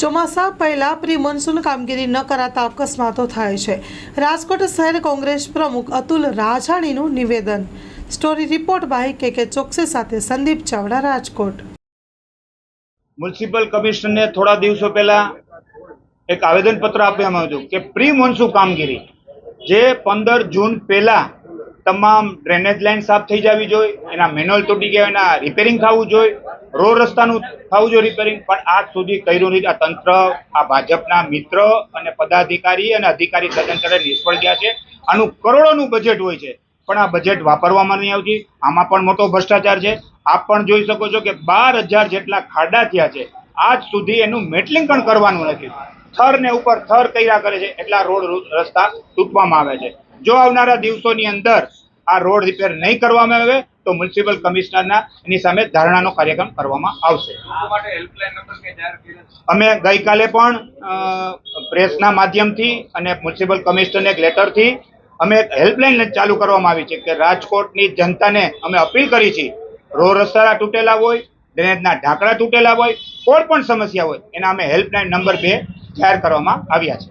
ચોમાસા પહેલા pre monsoon કામગીરી ન કરાતા અકસ્માતો થાય છે. રાજકોટ શહેર કોંગ્રેસ પ્રમુખ અતુલ રાજાણીનું નિવેદન. સ્ટોરી રિપોર્ટ બાય કે કે ચોકસે સાથે સંદીપ ચાવડા, રાજકોટ. મ્યુનિસિપલ કમિશનરને થોડા દિવસો પહેલા એક આવેદનપત્ર આપવામાં આવ્યું કે પ્રી મોન્સૂન કામગીરી જે પંદર જૂન પહેલા તમામ ડ્રેનેજ લાઇન સાફ થઈ જવી જોઈએ, એના મેન્યુઅલ તૂટી ગયા, એના રિપેરિંગ થવું જોઈએ રોડ રસ્તાનું થવું જોઈએ રિપેરિંગ પણ આજ સુધી કર્યું નથી. આ તંત્ર, આ ભાજપના મિત્ર અને પદાધિકારી અને અધિકારી સદંતરે નિષ્ફળ ગયા છે. આનું કરોડોનું બજેટ હોય છે, પણ આ બજેટ વાપરવામાં નહીં આવતી. આમાં પણ મોટો ભ્રષ્ટાચાર છે. આપ પણ જોઈ શકો છો કે બાર હજાર જેટલા ખાડા થયા છે. આજ સુધી એનું મેટલિંગ પણ કરવાનું નથી. થર ને ઉપર થર કર્યા કરે છે, એટલા રોડ રસ્તા તૂટવામાં આવે છે. જો આવનારા દિવસોની અંદર આ રોડ રિપેર નહીં કરવામાં આવે તો મ્યુનિસિપલ કમિશનરના એની સામે ધારણાનો કાર્યક્રમ કરવામાં આવશે. અમે ગઈકાલે પણ પ્રેસના માધ્યમથી અને મ્યુનિસિપલ કમિશનરને એક લેટરથી અમે એક હેલ્પલાઇન ચાલુ કરવામાં આવી છે કે રાજકોટની જનતાને અમે અપીલ કરી છે રો રસ્તા તૂટેલા હોય ડ્રેનેજના ઢાંકડા તૂટેલા હોય કોઈ પણ સમસ્યા હોય એના અમે હેલ્પલાઇન નંબર બે જાહેર કરવામાં આવ્યા છે.